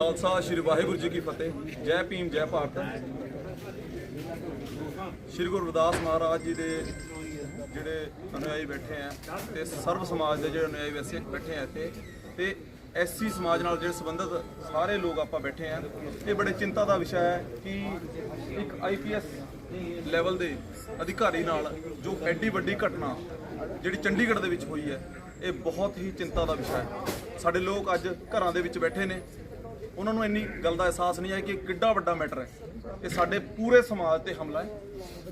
ਖਾਲਸਾ, ਸ਼੍ਰੀ ਵਾਹਿਗੁਰੂ ਜੀ ਕੀ ਫਤਿਹ। ਜੈ ਭੀਮ, ਜੈ ਭਾਰਤ। ਸ਼੍ਰੀ ਗੁਰੂ ਰਵਿਦਾਸ ਮਹਾਰਾਜ ਜੀ ਦੇ ਜਿਹੜੇ ਅਨੁਯਾਈ ਬੈਠੇ ਆ ਤੇ ਸਰਵ ਸਮਾਜ ਦੇ ਜਿਹੜੇ ਅਨੁਯਾਈ ਵੈਸੇ ਬੈਠੇ ਆ ਇੱਥੇ ਤੇ ਐਸਸੀ ਸਮਾਜ ਨਾਲ ਜਿਹੜੇ ਸੰਬੰਧਿਤ ਸਾਰੇ ਲੋਕ ਆਪਾਂ ਬੈਠੇ ਆ ਇਹ ਬੜੇ ਚਿੰਤਾ ਦਾ ਵਿਸ਼ਾ ਹੈ ਕਿ ਇੱਕ ਆਈਪੀਐਸ ਲੈਵਲ ਦੇ ਅਧਿਕਾਰੀ ਨਾਲ ਜੋ ਐਡੀ ਵੱਡੀ ਘਟਨਾ ਜਿਹੜੀ ਚੰਡੀਗੜ੍ਹ ਦੇ ਵਿੱਚ ਹੋਈ ਹੈ, ਇਹ ਬਹੁਤ ਹੀ ਚਿੰਤਾ ਦਾ ਵਿਸ਼ਾ ਹੈ। ਸਾਡੇ ਲੋਕ ਅੱਜ ਘਰਾਂ ਦੇ ਵਿੱਚ ਬੈਠੇ ਨੇ ਉਹਨਾਂ ਨੂੰ ਇੰਨੀ ਗੱਲ ਦਾ ਅਹਿਸਾਸ ਨਹੀਂ ਹੈ ਕਿ ਕਿੱਡਾ ਵੱਡਾ ਮੈਟਰ ਹੈ। ਇਹ ਸਾਡੇ ਪੂਰੇ ਸਮਾਜ ਤੇ ਹਮਲਾ ਹੈ।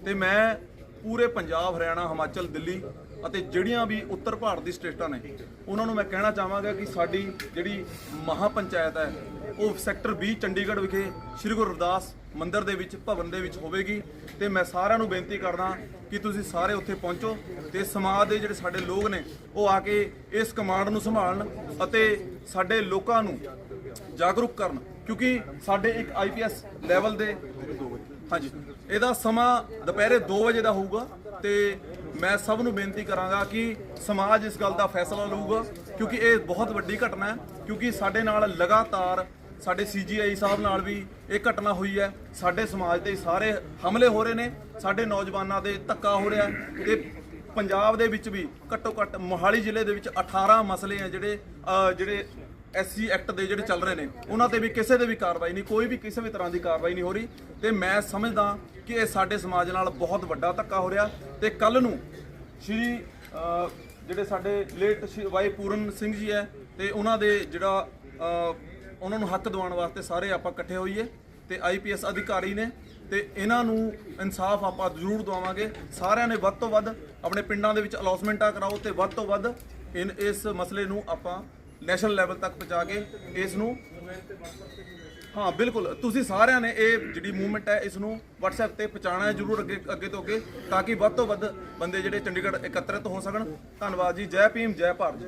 ਤੇ ਮੈਂ ਪੂਰੇ ਪੰਜਾਬ, ਹਰਿਆਣਾ, ਹਿਮਾਚਲ, ਦਿੱਲੀ ਅਤੇ ਜਿਹੜੀਆਂ ਵੀ ਉੱਤਰ ਭਾਰਤ ਦੀ ਸਟੇਟਾਂ ਨੇ, ਉਹਨਾਂ ਨੂੰ ਮੈਂ ਕਹਿਣਾ ਚਾਹਾਂਗਾ ਕਿ ਸਾਡੀ ਜਿਹੜੀ ਮਹਾ ਪੰਚਾਇਤ ਹੈ, ਉਹ ਸੈਕਟਰ 20 ਚੰਡੀਗੜ੍ਹ ਵਿਖੇ ਸ੍ਰੀ ਗੁਰੂ ਰਵਿਦਾਸ ਮੰਦਿਰ ਦੇ ਵਿੱਚ, ਭਵਨ ਦੇ ਵਿੱਚ ਹੋਵੇਗੀ। ਤੇ ਮੈਂ ਸਾਰਿਆਂ ਨੂੰ ਬੇਨਤੀ ਕਰਦਾ ਕਿ ਤੁਸੀਂ ਸਾਰੇ ਉੱਥੇ ਪਹੁੰਚੋ ਤੇ ਸਮਾਜ ਦੇ ਜਿਹੜੇ ਸਾਡੇ ਲੋਕ ਨੇ, ਉਹ ਆ ਕੇ ਇਸ ਕਮਾਂਡ ਨੂੰ ਸੰਭਾਲਣ ਅਤੇ ਸਾਡੇ ਲੋਕਾਂ ਨੂੰ ਜਾਗਰੂਕ ਕਰਨ, ਕਿਉਂਕਿ ਸਾਡੇ ਇੱਕ ਆਈਪੀਐਸ ਲੈਵਲ ਦੇ ਹਾਂਜੀ। ਇਹਦਾ ਸਮਾਂ ਦੁਪਹਿਰੇ 2 ਵਜੇ ਦਾ ਹੋਊਗਾ ਤੇ ਮੈਂ ਸਭ ਨੂੰ ਬੇਨਤੀ ਕਰਾਂਗਾ ਕਿ ਸਮਾਜ ਇਸ ਗੱਲ ਦਾ ਫੈਸਲਾ ਲਊਗਾ, ਕਿਉਂਕਿ ਇਹ ਬਹੁਤ ਵੱਡੀ ਘਟਨਾ ਹੈ, ਕਿਉਂਕਿ ਸਾਡੇ ਨਾਲ ਲਗਾਤਾਰ ਸਾਡੇ ਸੀਜੀਆਈ ਸਾਹਿਬ ਨਾਲ ਵੀ ਇਹ ਘਟਨਾ ਹੋਈ ਹੈ। ਸਾਡੇ ਸਮਾਜ ਤੇ ਸਾਰੇ ਹਮਲੇ ਹੋ ਰਹੇ ਨੇ, ਸਾਡੇ ਨੌਜਵਾਨਾਂ ਦੇ ਧੱਕਾ ਹੋ ਰਿਹਾ ਹੈ। ਤੇ ਪੰਜਾਬ ਦੇ ਵਿੱਚ ਵੀ ਘੱਟੋ ਘੱਟ ਮੋਹਾਲੀ ਜ਼ਿਲ੍ਹੇ ਦੇ ਵਿੱਚ 18 ਮਸਲੇ ਆ ਜਿਹੜੇ ਜਿਹੜੇ ਐਸਸੀ ਐਕਟ ਦੇ ਜਿਹੜੇ ਚੱਲ ਰਹੇ ਨੇ, ਉਹਨਾਂ ਤੇ ਵੀ ਕਿਸੇ ਦੇ ਵੀ ਕਾਰਵਾਈ ਨਹੀਂ, ਕੋਈ ਵੀ ਕਿਸੇ ਵੀ ਤਰ੍ਹਾਂ ਦੀ ਕਾਰਵਾਈ ਨਹੀਂ ਹੋ ਰਹੀ। ਤੇ ਮੈਂ ਸਮਝਦਾ ਕਿ ਇਹ ਸਾਡੇ ਸਮਾਜ ਨਾਲ ਬਹੁਤ ਵੱਡਾ ਧੱਕਾ ਹੋ ਰਿਹਾ। ਤੇ ਕੱਲ ਨੂੰ ਸ਼੍ਰੀ ਜਿਹੜੇ ਸਾਡੇ ਲੇਟ ਸ਼੍ਰੀ ਵਾਈ ਪੂਰਨ ਸਿੰਘ ਜੀ ਹੈ, ਤੇ ਉਹਨਾਂ ਦੇ ਜਿਹੜਾ ਉਹਨਾਂ ਨੂੰ ਹੱਕ ਦਿਵਾਉਣ ਵਾਸਤੇ ਸਾਰੇ ਆਪਾਂ ਇਕੱਠੇ ਹੋਈਏ, ਤੇ ਆਈਪੀਐਸ ਅਧਿਕਾਰੀ ਨੇ, ਤੇ ਇਹਨਾਂ ਨੂੰ ਇਨਸਾਫ ਆਪਾਂ ਜ਼ਰੂਰ ਦਵਾਵਾਂਗੇ। ਸਾਰਿਆਂ ਨੇ ਵੱਧ ਤੋਂ ਵੱਧ ਆਪਣੇ ਪਿੰਡਾਂ ਦੇ ਵਿੱਚ ਅਲੌਸਮੈਂਟਾਂ ਕਰਾਓ, ਤੇ ਵੱਧ ਤੋਂ ਵੱਧ ਇਨ, ਇਸ ਮਸਲੇ ਨੂੰ ਆਪਾਂ ਨੈਸ਼ਨਲ ਲੈਵਲ ਤੱਕ ਪਹੁੰਚਾ ਕੇ ਇਸ ਨੂੰ ਹਾਂ, ਬਿਲਕੁਲ। ਤੁਸੀਂ ਸਾਰਿਆਂ ਨੇ ਇਹ ਜਿਹੜੀ ਮੂਵਮੈਂਟ ਹੈ, ਇਸ ਨੂੰ WhatsApp ਤੇ ਪਹੁੰਚਾਉਣਾ ਹੈ, ਜਰੂਰ ਅੱਗੇ ਅੱਗੇ ਤੋਂ ਅੱਗੇ, ਤਾਂ ਕਿ ਵੱਧ ਤੋਂ ਵੱਧ ਬੰਦੇ ਜਿਹੜੇ ਚੰਡੀਗੜ੍ਹ ਇਕੱਤਰਿਤ ਹੋ ਸਕਣ। ਧੰਨਵਾਦ ਜੀ। ਜੈ ਭੀਮ, ਜੈ ਭਾਰਤ।